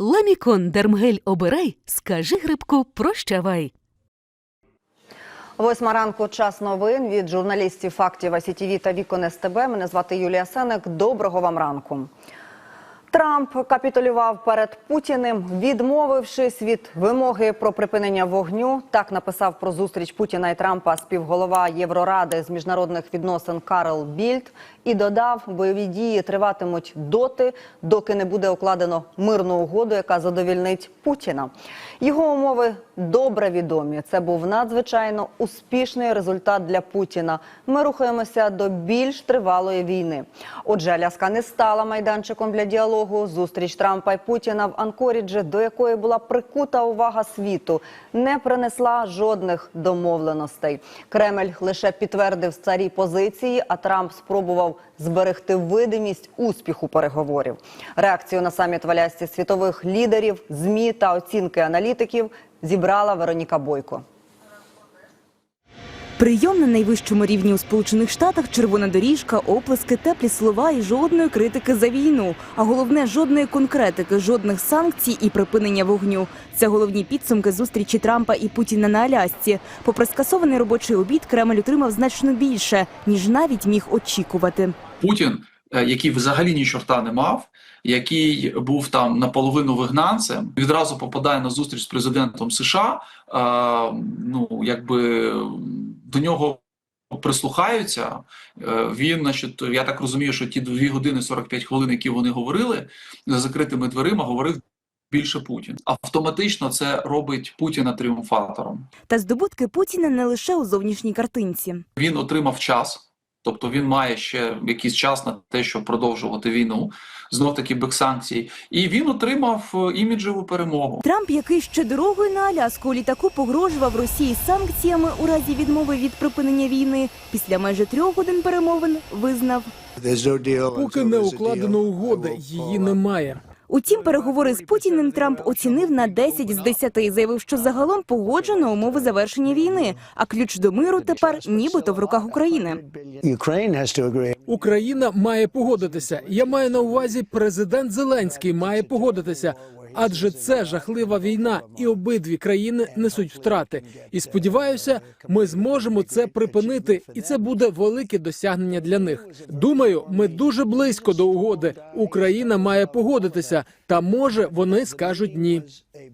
Ламікон Дермгель обирай, скажи грибку прощавай. Восьма ранку час новин від журналістів фактів АСІТІВІ та Вікон СТБ. Мене звати Юлія Сенек. Доброго вам ранку. Трамп капітулював перед Путіним, відмовившись від вимоги про припинення вогню. Так написав про зустріч Путіна і Трампа співголова Євроради з міжнародних відносин Карл Більд і додав, бойові дії триватимуть доти, доки не буде укладено мирну угоду, яка задовільнить Путіна. Його умови добре відомі. Це був надзвичайно успішний результат для Путіна. Ми рухаємося до більш тривалої війни. Отже, Аляска не стала майданчиком для діалогу. Зустріч Трампа і Путіна в Анкоріджі, до якої була прикута увага світу, не принесла жодних домовленостей. Кремль лише підтвердив старі позиції, а Трамп спробував зберегти видимість успіху переговорів. Реакцію на саміт в Алясці світових лідерів, змі та оцінки аналітиків зібрала Вероніка Бойко. Прийом на найвищому рівні у Сполучених Штатах, червона доріжка, оплески, теплі слова і жодної критики за війну. А головне жодної конкретики, жодних санкцій і припинення вогню. Це головні підсумки зустрічі Трампа і Путіна на Алясці. Попри скасований робочий обід, Кремль отримав значно більше ніж навіть міг очікувати. Путін, е, який взагалі ні чорта не мав, який був там наполовину вигнанцем, відразу попадає на зустріч з президентом США. е, Ну якби до нього прислухаються. Е, Він, значить, я так розумію, що ті 2 години 45 хвилин, які вони говорили за закритими дверима, говорив. Більше Путін автоматично це робить Путіна тріумфатором. Та здобутки Путіна не лише у зовнішній картинці. Він отримав час, тобто він має ще якийсь час на те, щоб продовжувати війну, знов таки без санкцій, і він отримав е, іміджеву перемогу. Трамп, який ще дорогою на Аляску у літаку погрожував Росії санкціями у разі відмови від припинення війни, після майже трьох годин перемовин визнав. Поки не укладено угоди, її немає. Утім, переговори з Путіним Трамп оцінив на 10 з 10 і заявив, що загалом погоджено умови завершення війни, а ключ до миру тепер нібито в руках України. Україна має погодитися. Я маю на увазі, президент Зеленський має погодитися. Адже це жахлива війна, і обидві країни несуть втрати. І сподіваюся, ми зможемо це припинити, і це буде велике досягнення для них. Думаю, ми дуже близько до угоди. Україна має погодитися, та може вони скажуть ні.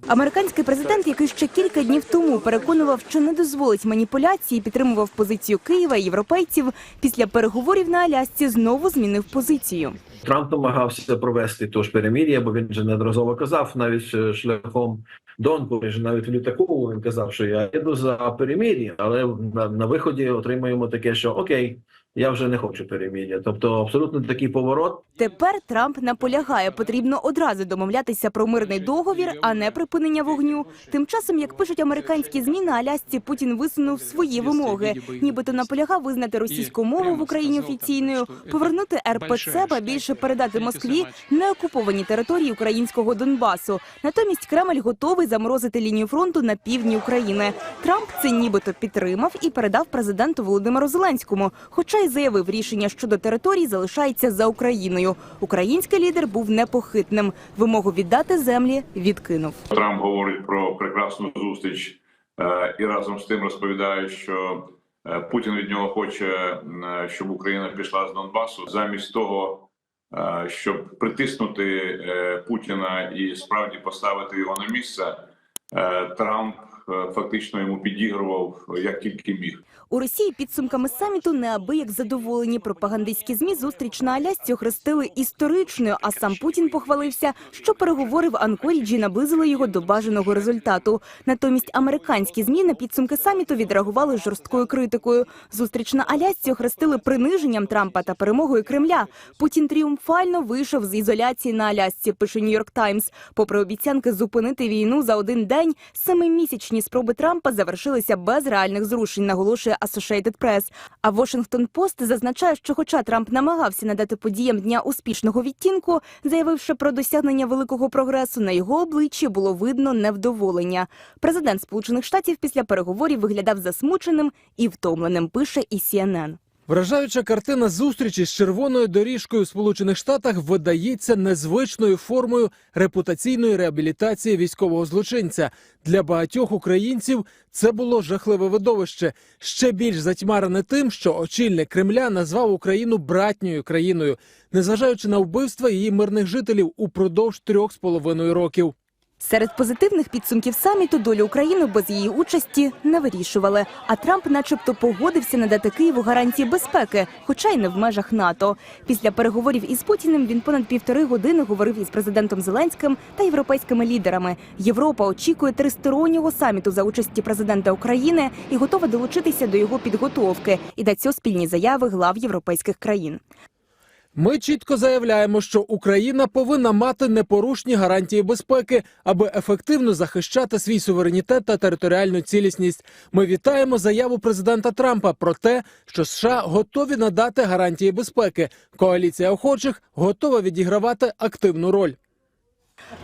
Американський президент, який ще кілька днів тому переконував, що не дозволить маніпуляції, підтримував позицію Києва і європейців. Після переговорів на Алясці знову змінив позицію. Трамп намагався провести тож перемір'я, бо він же неодноразово казав, навіть е, шляхом Донку, він же навіть в літаку він казав, що я йду за перемір'я, але на, на виході отримуємо таке, що окей, я вже не хочу перемір'я. Тобто абсолютно такий поворот. Тепер Трамп наполягає, потрібно одразу домовлятися про мирний договір, а не припинення вогню. Тим часом, як пишуть американські змі, на Алясці Путін висунув свої вимоги, нібито наполягав визнати російську мову в Україні офіційною, повернути РПЦ, ба більше передати Москві неокуповані території українського Донбасу. Натомість Кремль готовий заморозити лінію фронту на півдні України. Трамп це нібито підтримав і передав президенту Володимиру Зеленському, хоча й заявив, рішення щодо територій залишається за Україною. Український лідер був непохитним. Вимогу віддати землі відкинув. Трамп говорить про прекрасну зустріч е, і разом з тим розповідає, що е, Путін від нього хоче, е, щоб Україна пішла з Донбасу, замість того, щоб притиснути Путіна і справді поставити його на місце. Трамп фактично йому підігрував як тільки міг. У Росії підсумками саміту неабияк задоволені. Пропагандистські змі зустріч на Алясці охрестили історичною. А сам Путін похвалився, що переговори в Анкоріджі наблизили його до бажаного результату. Натомість американські змі на підсумки саміту відреагували жорсткою критикою. Зустріч на Алясці охрестили приниженням Трампа та перемогою Кремля. Путін тріумфально вийшов з ізоляції на Алясці. Пише Нью-Йорк Таймс. Попри обіцянки зупинити війну за один день, семимісячні спроби Трампа завершилися без реальних зрушень. Наголошує Associated Press. А Washington Post зазначає, що, хоча Трамп намагався надати подіям дня успішного відтінку, заявивши про досягнення великого прогресу, на його обличчі було видно невдоволення. Президент Сполучених Штатів після переговорів виглядав засмученим і втомленим. Пише і CNN. Вражаюча картина зустрічі з червоною доріжкою в Сполучених Штатах видається незвичною формою репутаційної реабілітації військового злочинця. Для багатьох українців це було жахливе видовище, ще більш затьмарене тим, що очільник Кремля назвав Україну братньою країною, незважаючи на вбивства її мирних жителів упродовж трьох з половиною років. Серед позитивних підсумків саміту долю України без її участі не вирішували. А Трамп, начебто, погодився надати Києву гарантії безпеки, хоча й не в межах НАТО. Після переговорів із Путіним він понад півтори години говорив із президентом Зеленським та європейськими лідерами. Європа очікує тристороннього саміту за участі президента України і готова долучитися до його підготовки. Ідеться спільні заяви глав європейських країн. Ми чітко заявляємо, що Україна повинна мати непорушні гарантії безпеки, аби ефективно захищати свій суверенітет та територіальну цілісність. Ми вітаємо заяву президента Трампа про те, що США готові надати гарантії безпеки. Коаліція охочих готова відігравати активну роль.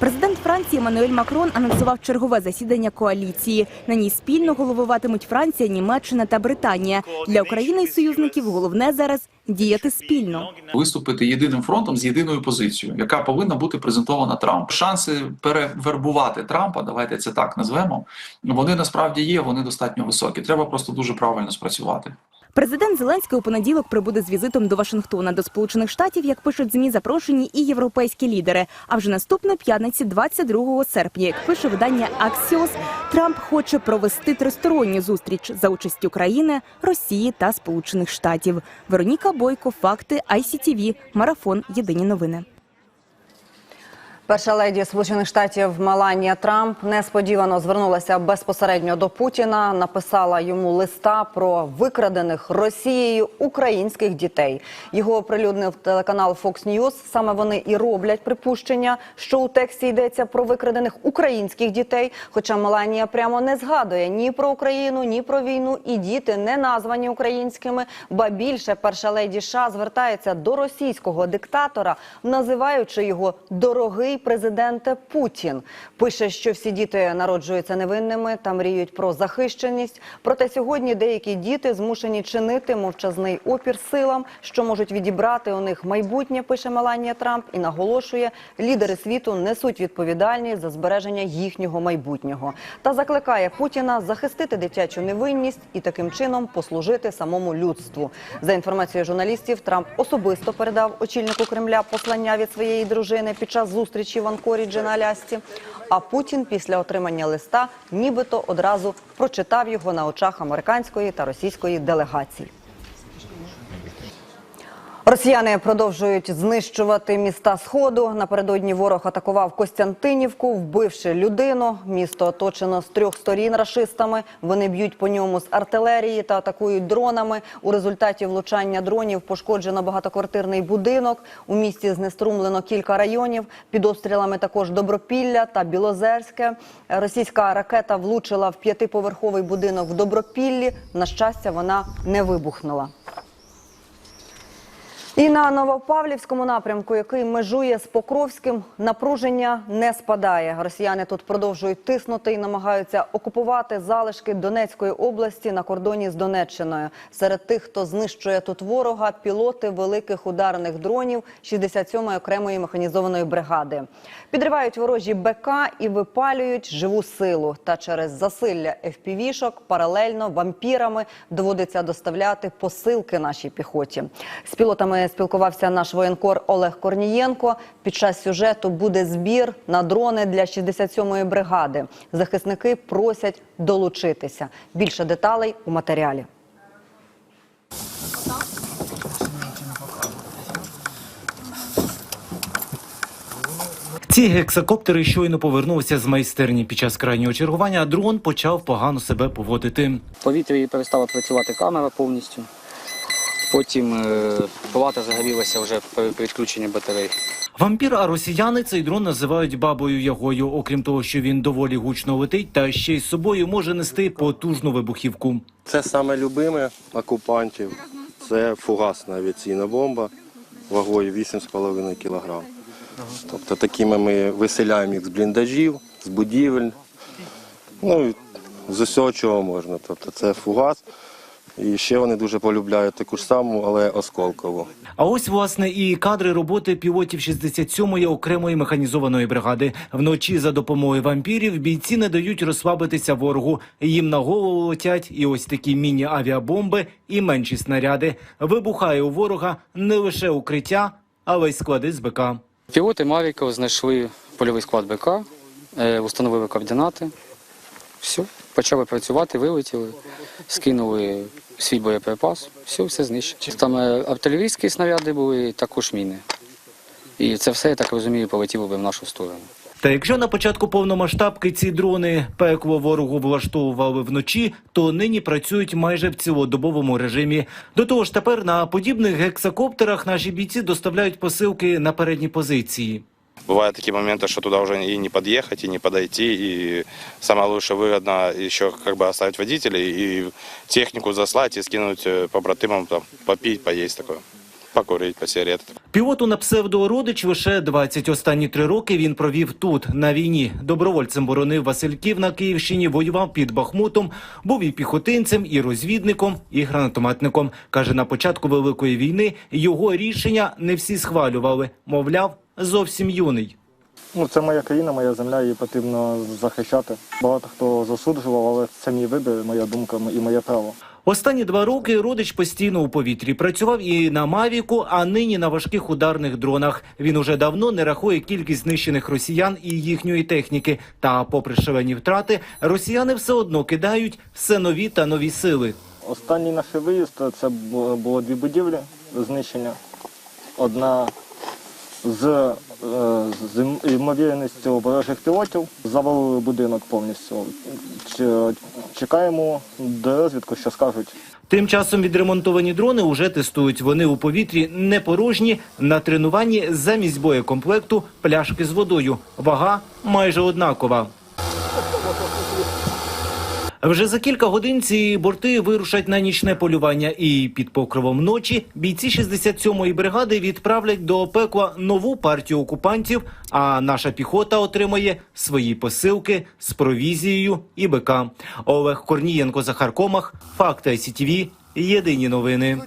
Президент Франції Еммануель Макрон анонсував чергове засідання коаліції. На ній спільно головуватимуть Франція, Німеччина та Британія. Для України і союзників головне зараз діяти спільно. виступити єдиним фронтом з єдиною позицією, яка повинна бути презентована Трампу. Шанси перевербувати Трампа, давайте це так назвемо. Вони насправді є, вони достатньо високі. Треба просто дуже правильно спрацювати. Президент Зеленський у понеділок прибуде з візитом до Вашингтона. До Сполучених Штатів, як пишуть змі, запрошені і європейські лідери. А вже наступної п'ятниці, 22 серпня, як пише видання Axios, Трамп хоче провести тристоронню зустріч за участі України, Росії та Сполучених Штатів. Вероніка Бойко, факти ICTV, марафон. Єдині новини. Перша леді Сполучених Штатів Меланія Трамп несподівано звернулася безпосередньо до Путіна. Написала йому листа про викрадених Росією українських дітей. Його оприлюднив телеканал Fox News. Саме вони і роблять припущення, що у тексті йдеться про викрадених українських дітей. Хоча Меланія прямо не згадує ні про Україну, ні про війну, і діти не названі українськими. Ба більше перша леді США звертається до російського диктатора, називаючи його дорогий президенте Путін. Пише, що всі діти народжуються невинними та мріють про захищеність. Проте сьогодні деякі діти змушені чинити мовчазний опір силам, що можуть відібрати у них майбутнє. Пише Меланія Трамп і наголошує, лідери світу несуть відповідальність за збереження їхнього майбутнього та закликає Путіна захистити дитячу невинність і таким чином послужити самому людству. За інформацією журналістів, Трамп особисто передав очільнику Кремля послання від своєї дружини під час зустрічі в Анкоріджі на Алясці. А Путін після отримання листа нібито одразу прочитав його на очах американської та російської делегацій. Росіяни продовжують знищувати міста Сходу. Напередодні ворог атакував Костянтинівку, вбивши людину. Місто оточено з трьох сторін рашистами. Вони б'ють по ньому з артилерії та атакують дронами. У результаті влучання дронів пошкоджено багатоквартирний будинок. У місті знеструмлено кілька районів. Під обстрілами також Добропілля та Білозерське. Російська ракета влучила в п'ятиповерховий будинок в Добропіллі. На щастя, вона не вибухнула. І на Новопавлівському напрямку, який межує з Покровським, напруження не спадає. Росіяни тут продовжують тиснути і намагаються окупувати залишки Донецької області на кордоні з Донеччиною. Серед тих, хто знищує тут ворога, пілоти великих ударних дронів 67-ї окремої механізованої бригади. Підривають ворожі БК і випалюють живу силу. Та через засилля FPV-шок паралельно вампірами доводиться доставляти посилки нашій піхоті. З пілотами спілкувався наш воєнкор Олег Корнієнко. Під час сюжету буде збір на дрони для 67-ї бригади. Захисники просять долучитися. Більше деталей у матеріалі. Ці гексакоптери щойно повернувся з майстерні під час крайнього чергування, а дрон почав погано себе поводити. В повітрі перестала працювати камера повністю. Потім е, палата загорілася вже при відключенні батарей. Вампір, а росіяни цей дрон називають бабою ягою. Окрім того, що він доволі гучно летить, та ще й з собою може нести потужну вибухівку. Це саме любиме окупантів. Це фугасна авіаційна бомба вагою 8,5 кг. Тобто такими ми виселяємо їх з бліндажів, з будівель, ну з усього чого можна. Тобто це фугас, І ще вони дуже полюбляють таку ж саму, але осколкову. А ось власне і кадри роботи пілотів 67-ї окремої механізованої бригади. Вночі за допомогою вампірів бійці не дають розслабитися ворогу. Їм на голову летять і ось такі міні-авіабомби, і менші снаряди. Вибухає у ворога не лише укриття, але й склади з БК. Пілоти Мавіків знайшли польовий склад БК, е, встановили координати. Все, почали працювати, вилетіли, скинули свій боєприпас, все, все знищено. Там е, артилерійські снаряди були, також міни. І це все, я так розумію, полетіло би в нашу сторону. Та якщо на початку повномасштабки ці дрони пекло ворогу влаштовували вночі, то нині працюють майже в цілодобовому режимі. До того ж, тепер на подібних гексакоптерах наші бійці доставляють посилки на передні позиції. Бывают такие моменты, что туда уже и не подъехать, и не подойти, и самое лучшее выгодно еще как бы оставить водителей и технику заслать и скинуть э, побратимам там, попить, поесть такое, покурить, посигарет. Пілоту на псевдо родич лише 20. Останні три роки він провів тут, на війні. Добровольцем боронив Васильків на Київщині, воював під Бахмутом, був і піхотинцем, і розвідником, і гранатометником. Каже, на початку Великої війни його рішення не всі схвалювали. Мовляв, зовсім юний. Ну, це моя країна, моя земля, її потрібно захищати. Багато хто засуджував, але це мій вибір, моя думка і моє право. Останні два роки родич постійно у повітрі працював і на Мавіку, а нині на важких ударних дронах. Він уже давно не рахує кількість знищених росіян і їхньої техніки. Та, попри шалені втрати, росіяни все одно кидають все нові та нові сили. Останній наш виїзд це було дві будівлі знищення. Одна з, е, з ймовірністю ворожих пілотів завалили будинок повністю. Чекаємо до розвідку, що скажуть. Тим часом відремонтовані дрони уже тестують. Вони у повітрі не порожні. На тренуванні замість боєкомплекту пляшки з водою. Вага майже однакова. Вже за кілька годин ці борти вирушать на нічне полювання, і під покровом ночі бійці 67-ї бригади відправлять до пекла нову партію окупантів. А наша піхота отримає свої посилки з провізією і БК. Олег Корнієнко, Захар Комах, Факти СІТВ. Єдині новини.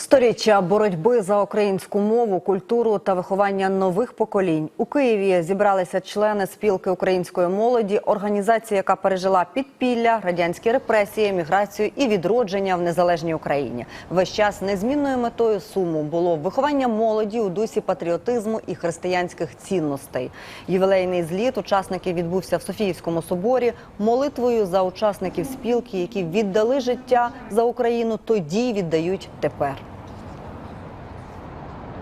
Сторіччя боротьби за українську мову, культуру та виховання нових поколінь у Києві зібралися члени спілки української молоді, організації, яка пережила підпілля, радянські репресії, міграцію і відродження в незалежній Україні. Весь час незмінною метою суму було виховання молоді у дусі патріотизму і християнських цінностей. Ювілейний зліт учасників відбувся в Софіївському соборі молитвою за учасників спілки, які віддали життя за Україну, тоді віддають тепер.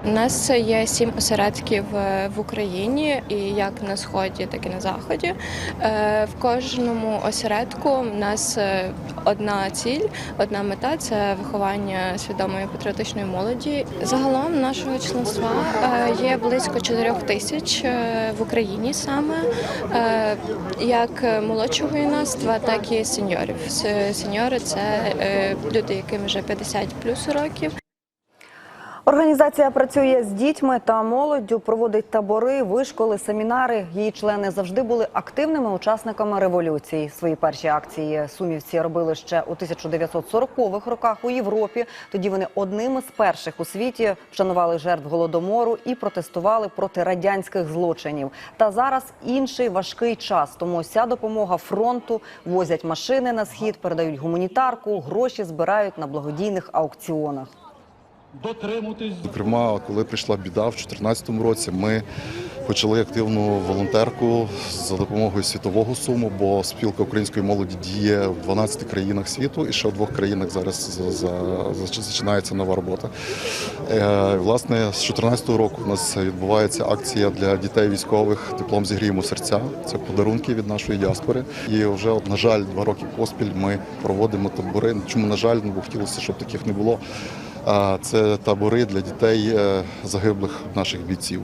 У нас є сім осередків е, в Україні, і як на сході, так і на заході. Е, В кожному осередку у нас е, одна ціль, одна мета це виховання свідомої патріотичної молоді. Загалом нашого членства є близько 4 тисяч в Україні саме як молодшого юнацтва, так і сеньорів. Сеньори це люди, яким вже 50 плюс років. Організація працює з дітьми та молоддю, проводить табори, вишколи, семінари. Її члени завжди були активними учасниками революції. Свої перші акції сумівці робили ще у 1940-х роках у Європі. Тоді вони одними з перших у світі вшанували жертв голодомору і протестували проти радянських злочинів. Та зараз інший важкий час. Тому вся допомога фронту возять машини на схід, передають гуманітарку, гроші збирають на благодійних аукціонах. Зокрема, коли прийшла біда в 2014 році, ми почали активну волонтерку за допомогою світового суму, бо спілка української молоді діє в 12 країнах світу і ще в двох країнах зараз за- за- за- починається нова робота. Е, Власне, з 2014 року у нас відбувається акція для дітей військових Диплом зігріємо серця. Це подарунки від нашої діаспори. І вже, на жаль, два роки поспіль ми проводимо табори. Чому на жаль, бо хотілося, щоб таких не було. А Це табори для дітей е, загиблих наших бійців.